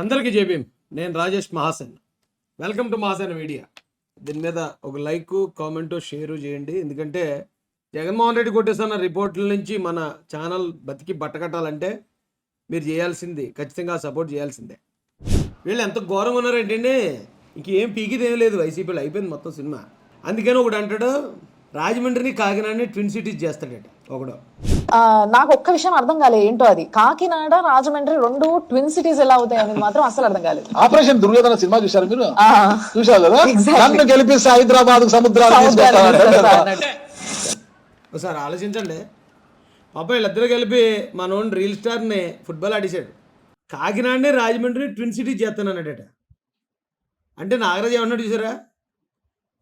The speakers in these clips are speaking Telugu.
అందరికీ జేబీం నేను Rajesh Mahasen. Welcome to Mahasena media. దీని మీద ఒక లైక్ కామెంటు షేరు చేయండి. ఎందుకంటే జగన్మోహన్ రెడ్డి కొట్టేస్తున్న రిపోర్ట్ల నుంచి మన ఛానల్ బతికి బట్టకట్టాలంటే మీరు చేయాల్సింది ఖచ్చితంగా సపోర్ట్ చేయాల్సిందే. వీళ్ళు ఎంత ఘోరంగా ఉన్నారంటండి ఇంకేం పీకిది ఏం లేదు. వైసీపీలో అయిపోయింది మొత్తం సినిమా. అందుకని ఒకడు అంటాడు రాజమండ్రిని కాకినాడని ట్విన్ సిటీస్ చేస్తాడట ఒకడు. నాకు ఒక్క విషయం అర్థం కాలేదు. ఏంటో అది? కాకినాడ రాజమండ్రి రెండు ట్విన్ సిటీస్ ఎలా అవుతాయి అనేది మాత్రం అసలు అర్థం కాలేదు. ఆపరేషన్ దుర్యోధన సినిమా చూశారు మీరు? ఆ, చూశారు కదా. నన్ను గెలిపిస్తే హైదరాబాద్ సముద్రాలు. ఒకసారి ఆలోచించండి. పాప వీళ్ళిద్దరూ కలిపి మనోని రీల్ స్టార్ని ఫుట్బాల్ ఆడేశాడు. కాకినాడని రాజమండ్రి ట్విన్ సిటీ చేస్తానన్నాడట. అంటే నాగరాజు ఏమన్నాడు చూసారా?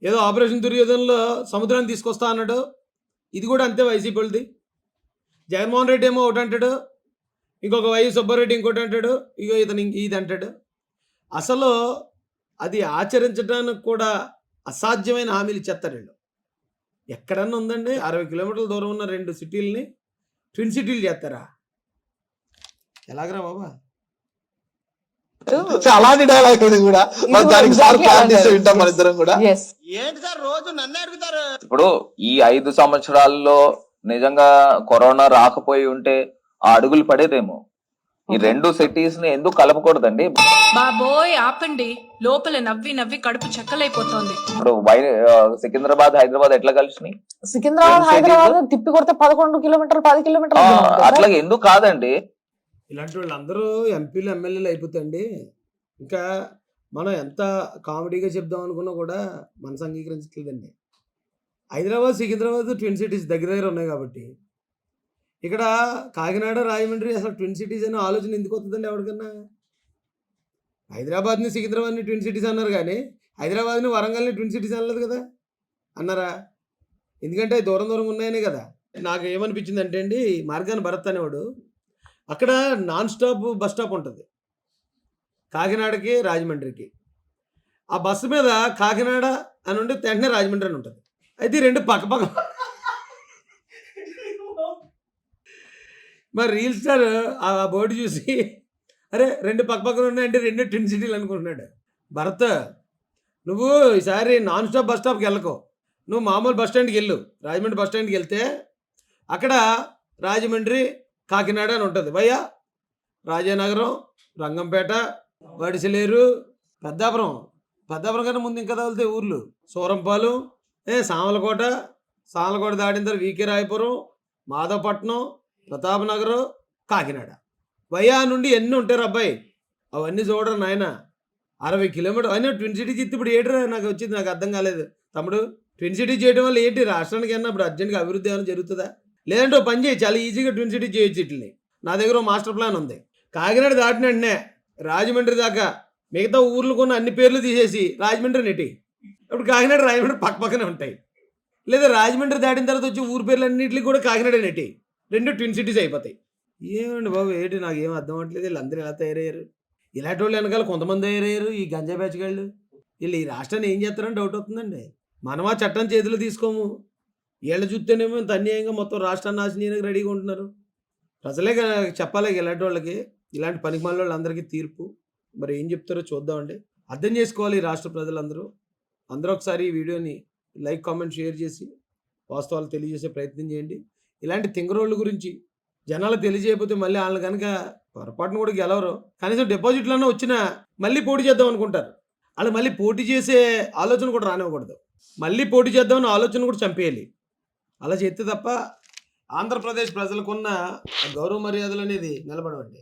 ఏదో ఆపరేషన్ దుర్యోధనలో సముద్రాన్ని తీసుకొస్తా అన్నాడు. ఇది కూడా అంతే వైసీపీ వాళ్ళది. జగన్మోహన్ రెడ్డి ఏమో ఒకటి అంటాడు ఇంకొక వై సుబ్బారెడ్డి ఇంకోటి అంటాడు ఇగో ఇతను ఇంక ఇది అంటాడు. అసలు అది ఆచరించడానికి కూడా అసాధ్యమైన హామీలు ఇచ్చేస్తారు వీళ్ళు. ఎక్కడన్నా ఉందండి అరవై కిలోమీటర్ల దూరం ఉన్న రెండు సిటీలని ట్విన్ సిటీలు చేస్తారా? ఎలాగరా బాబా? అలాంటి డైలాగ్ ఇది కూడా దానికి సార్ exactly ప్లాన్ అలాంటి చేసి వింటాం మన ఇద్దరం కూడా. Yes. ఇప్పుడు ఈ ఐదు సంవత్సరాల్లో నిజంగా కరోనా రాకపోయి ఉంటే ఆ అడుగులు పడేదేమో. ఈ రెండు సిటీస్ని ఎందుకు కలపకూడదండి? బాబోయ్ ఆపండి. లోపల నవ్వి నవ్వి కడుపు చెక్కలైపోతోంది. ఇప్పుడు సికింద్రాబాద్ హైదరాబాద్ ఎట్లా కలిసినాయి? సికింద్రాబాద్? హైదరాబాద్ తిప్పి కొడితే పదకొండు కిలోమీటర్లు పది కిలోమీటర్లు అట్లా ఎందుకు కాదండి? ఇలాంటి వాళ్ళందరూ ఎంపీలు ఎమ్మెల్యేలు అయిపోతాయండి. ఇంకా మనం ఎంత కామెడీగా చెప్దాం అనుకున్నా కూడా మనసు అంగీకరించట్లేదండి. హైదరాబాద్ సికింద్రాబాద్ ట్విన్ సిటీస్ దగ్గర దగ్గర ఉన్నాయి కాబట్టి. ఇక్కడ కాకినాడ రాజమండ్రి అసలు ట్విన్ సిటీస్ అనే ఆలోచన ఎందుకు వస్తుందండి ఎవరికన్నా? హైదరాబాద్ని సికింద్రాబాద్ని ట్విన్ సిటీస్ అన్నారు కానీ హైదరాబాద్ని వరంగల్ని ట్విన్ సిటీస్ అనలేదు కదా? అన్నారా? ఎందుకంటే దూరం దూరం ఉన్నాయనే కదా. నాకు ఏమనిపించింది అంటే అండి మార్గాన్ భరత్ అనేవాడు అక్కడ నాన్ స్టాప్ బస్ స్టాప్ ఉంటుంది. కాకినాడకి రాజమండ్రికి. ఆ బస్సు మీద కాకినాడ అని ఉండి వెంటనే రాజమండ్రి అని ఉంటుంది. అయితే రెండు పక్క పక్క మరి రీల్ స్టార్ ఆ బోర్డు చూసి అరే రెండు పక్క పక్కన ఉన్నాయంటే రెండు ట్విన్ సిటీలు అనుకుంటున్నాడు. భరత్ నువ్వు ఈసారి నాన్ స్టాప్ బస్ స్టాప్కి వెళ్ళకో. నువ్వు మామూలు బస్ స్టాండ్కి వెళ్ళు. రాజమండ్రి బస్ స్టాండ్కి వెళ్తే అక్కడ రాజమండ్రి కాకినాడ అని ఉంటుంది. భయ్యా రాజానగరం రంగంపేట వడిసలేరు పెద్దాపురం. పెద్దాపురం కన్నా ముందు ఇంకా తగిలితే ఊర్లు. సూరంపాలు ఏ సామలకోట సామలకోట దాటిన తర్వాత V K Rayapuram Madhavapatnam Pratapnagar Kakinada. Via నుండి ఎన్ని ఉంటారు అబ్బాయి? అవన్నీ చూడరు నాయన. అరవై కిలోమీటర్ అయినా ట్విన్ సిటీ చెప్తే ఇప్పుడు ఏంటి నాకు వచ్చింది నాకు అర్థం కాలేదు. తమ్ముడు ట్విన్ సిటీ చేయడం వల్ల ఏంటి? రాష్ట్రానికి అయినా ఇప్పుడు అర్జెంట్గా అభివృద్ధి ఏమైనా జరుగుతుందా? లేదంటే పని చేయి చాలా ఈజీగా ట్విన్ సిటీ చేయొచ్చు ఇట్లని నా దగ్గర మాస్టర్ ప్లాన్ ఉంది. కాకినాడ దాటిన వెంటనే రాజమండ్రి దాకా మిగతా ఊర్లు కొన్న అన్ని పేర్లు తీసేసి రాజమండ్రి నెట్టి ఇప్పుడు కాకినాడ రాజమండ్రి పక్క పక్కనే ఉంటాయి. లేదా రాజమండ్రి దాటిన తర్వాత వచ్చి ఊరు పేర్లు అన్నింటికి కూడా కాకినాడ నెట్టి. రెండు ట్విన్ సిటీస్ అయిపోతాయి. ఏమండి బాబు ఏంటి నాకు ఏం అర్థం అవ్వట్లేదు. వీళ్ళందరూ ఎలా తయారయ్యారు? ఇలాంటి వాళ్ళు వెనకాల కొంతమంది తయారయ్యారు ఈ గంజా బ్యాచ్గాళ్ళు. వీళ్ళు ఈ రాష్ట్రాన్ని ఏం చేస్తారని డౌట్ అవుతుందండి మనం ఆ చట్టం చేతిలో తీసుకోము. వీళ్ళు చూస్తేనేమో ఇంత అన్యాయంగా మొత్తం రాష్ట్రాన్ని నాశనీయానికి రెడీగా ఉంటున్నారు. ప్రజలే చెప్పాలి ఇలాంటి వాళ్ళకి. ఇలాంటి పనికి మళ్ళీ వాళ్ళందరికీ తీర్పు. మరి ఏం చెప్తారో చూద్దామండి. అర్థం చేసుకోవాలి ఈ రాష్ట్ర ప్రజలందరూ. అందరూ ఒకసారి ఈ వీడియోని లైక్ కామెంట్ షేర్ చేసి వాస్తవాలు తెలియజేసే ప్రయత్నం చేయండి. ఇలాంటి తింగరోళ్ళ గురించి జనాలు తెలియజేయకపోతే మళ్ళీ వాళ్ళు కనుక పొరపాటున కూడా గెలవరు. కనీసం డిపాజిట్లన్నా వచ్చినా మళ్ళీ పోటీ చేద్దాం అనుకుంటారు. వాళ్ళు మళ్ళీ పోటీ చేసే ఆలోచన కూడా రానివ్వకూడదు. మళ్ళీ పోటీ చేద్దామన్న ఆలోచన కూడా చంపేయాలి. అలా చేస్తే తప్ప ఆంధ్రప్రదేశ్ ప్రజలకున్న గౌరవ మర్యాదలు అనేది నిలబడవండి.